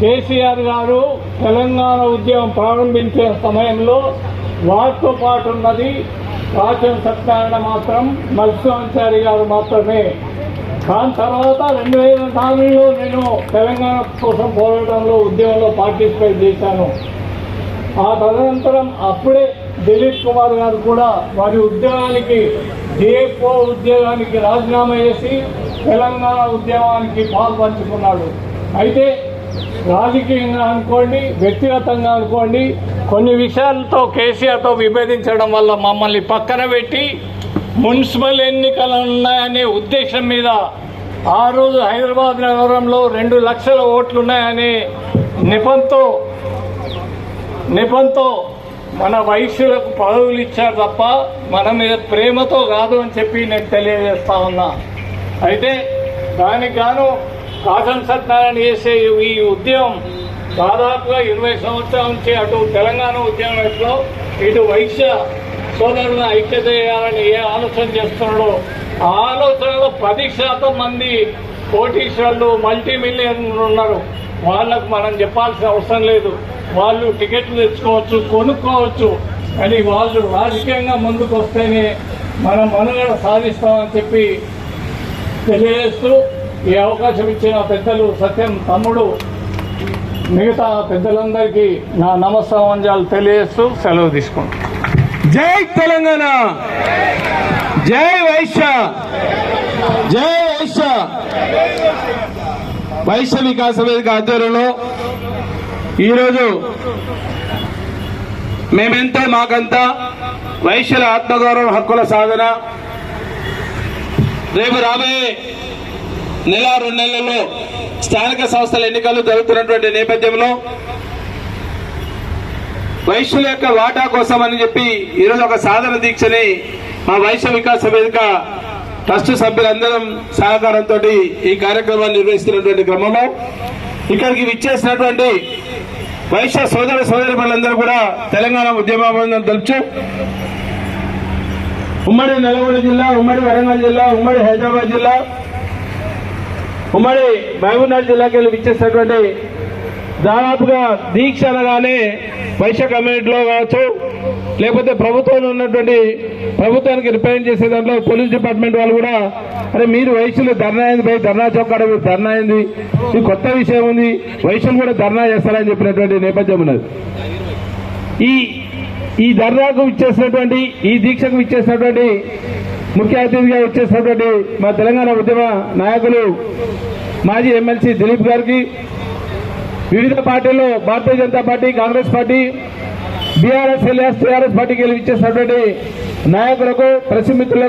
కేసీఆర్ గారు తెలంగాణ ఉద్యమం ప్రారంభించే సమయంలో వారితో పాటు ఉన్నది రాచన్ సత్యనారాయణ మాత్రం మత్స్యాచారి గారు మాత్రమే. దాని తర్వాత రెండు వేల నాలుగులో నేను తెలంగాణ కోసం పోరాటంలో ఉద్యమంలో పార్టిసిపేట్ చేశాను. ఆ తదనంతరం అప్పుడే దిలీప్ కుమార్ గారు కూడా వారి ఉద్యోగానికి డిఎఫ్ఓ ఉద్యోగానికి రాజీనామా చేసి తెలంగాణ ఉద్యమానికి పాల్పంచుకున్నాడు. అయితే రాజకీయంగా అనుకోండి వ్యక్తిగతంగా అనుకోండి కొన్ని విషయాలతో కేసీఆర్తో విభేదించడం వల్ల మమ్మల్ని పక్కన పెట్టి మున్సిపల్ ఎన్నికలు ఉన్నాయనే ఉద్దేశం మీద ఆ రోజు హైదరాబాద్ నగరంలో రెండు లక్షల ఓట్లు ఉన్నాయనే నిపంతో నిపంతో మన వయస్సులకు పదవులు ఇచ్చారు తప్ప మన మీద ప్రేమతో కాదు అని చెప్పి నేను తెలియజేస్తా ఉన్నా. అయితే దానికి గాను కాసం సత్యనారాయణ చేసే ఈ ఉద్యమం దాదాపుగా ఇరవై సంవత్సరాల నుంచి అటు తెలంగాణ ఉద్యమంలో ఇటు వైశ్య సోదరులను ఐక్యత చేయాలని ఏ ఆలోచన చేస్తున్నాడో ఆ ఆలోచనలో పది శాతం మంది కోటీశ్వర్లు మల్టీ మిలియన్లు ఉన్నారు. వాళ్ళకు మనం చెప్పాల్సిన అవసరం లేదు. వాళ్ళు టికెట్లు తెచ్చుకోవచ్చు కొనుక్కోవచ్చు. కానీ వాళ్ళు రాజకీయంగా ముందుకు వస్తేనే మనం మనుగడ సాధిస్తామని చెప్పి తెలియజేస్తూ ఈ అవకాశం ఇచ్చిన పెద్దలు సత్యం తమ్ముడు మిగతా పెద్దలందరికీ నా నమస్కారాలు తెలియజేస్తూ సెలవు తీసుకుంటాను జై తెలంగాణ! జై వైశ్య! జై వైశ్య! వైశ్య వికాస వేదిక ఆధ్వర్యంలో ఈరోజు మేమెంతో మాకంతా వైశ్యుల ఆత్మగౌరవ హక్కుల సాధన రేపు రాబోయే నెల రెండు నెలల్లో స్థానిక సంస్థల ఎన్నికలు జరుగుతున్నటువంటి నేపథ్యంలో వైశ్యుల యొక్క వాటా కోసం అని చెప్పి ఈరోజు ఒక సాధన దీక్షని మా వైశ్య వికాస వేదిక ట్రస్ట్ సభ్యులందరం సహకారంతో ఈ కార్యక్రమాన్ని నిర్వహిస్తున్నటువంటి క్రమంలో ఇక్కడికి విచ్చేసినటువంటి వైశ్య సోదర సోదరి పనులందరూ కూడా తెలంగాణ ఉద్యమం తెలుపు ఉమ్మడి నల్గొండ జిల్లా ఉమ్మడి వరంగల్ జిల్లా ఉమ్మడి హైదరాబాద్ జిల్లా ఉమ్మడి మహబూబ్నగర్ జిల్లాకి వెళ్ళి విచ్చేసినటువంటి దాదాపుగా దీక్ష అనగానే వైశ్య కమ్యూనిటీలో కావచ్చు లేకపోతే ప్రభుత్వంలో ఉన్నటువంటి ప్రభుత్వానికి రిప్రజెంట్ చేసే దాంట్లో పోలీస్ డిపార్ట్మెంట్ వాళ్ళు కూడా అరే మీరు వయసులు ధర్నా అయింది పోయి ధర్నా చౌకాడ మీరు ధర్నా అయింది ఇది కొత్త విషయం ఉంది వయసులు కూడా ధర్నా చేస్తారని చెప్పినటువంటి నేపథ్యం ఉన్నది. ఈ ఈ ధర్నాకు ఇచ్చేసినటువంటి ఈ దీక్షకు ఇచ్చేసినటువంటి ముఖ్య అతిథిగా వచ్చేసినటువంటి మా తెలంగాణ ఉద్యమ నాయకులు మాజీ ఎమ్మెల్సీ దిలీప్ గారికి వివిధ పార్టీల్లో Bharatiya Janata party Congress party BRS LS TRS పార్టీకి వెళ్ళి ఇచ్చేసినటువంటి నాయకులకు ప్రెస్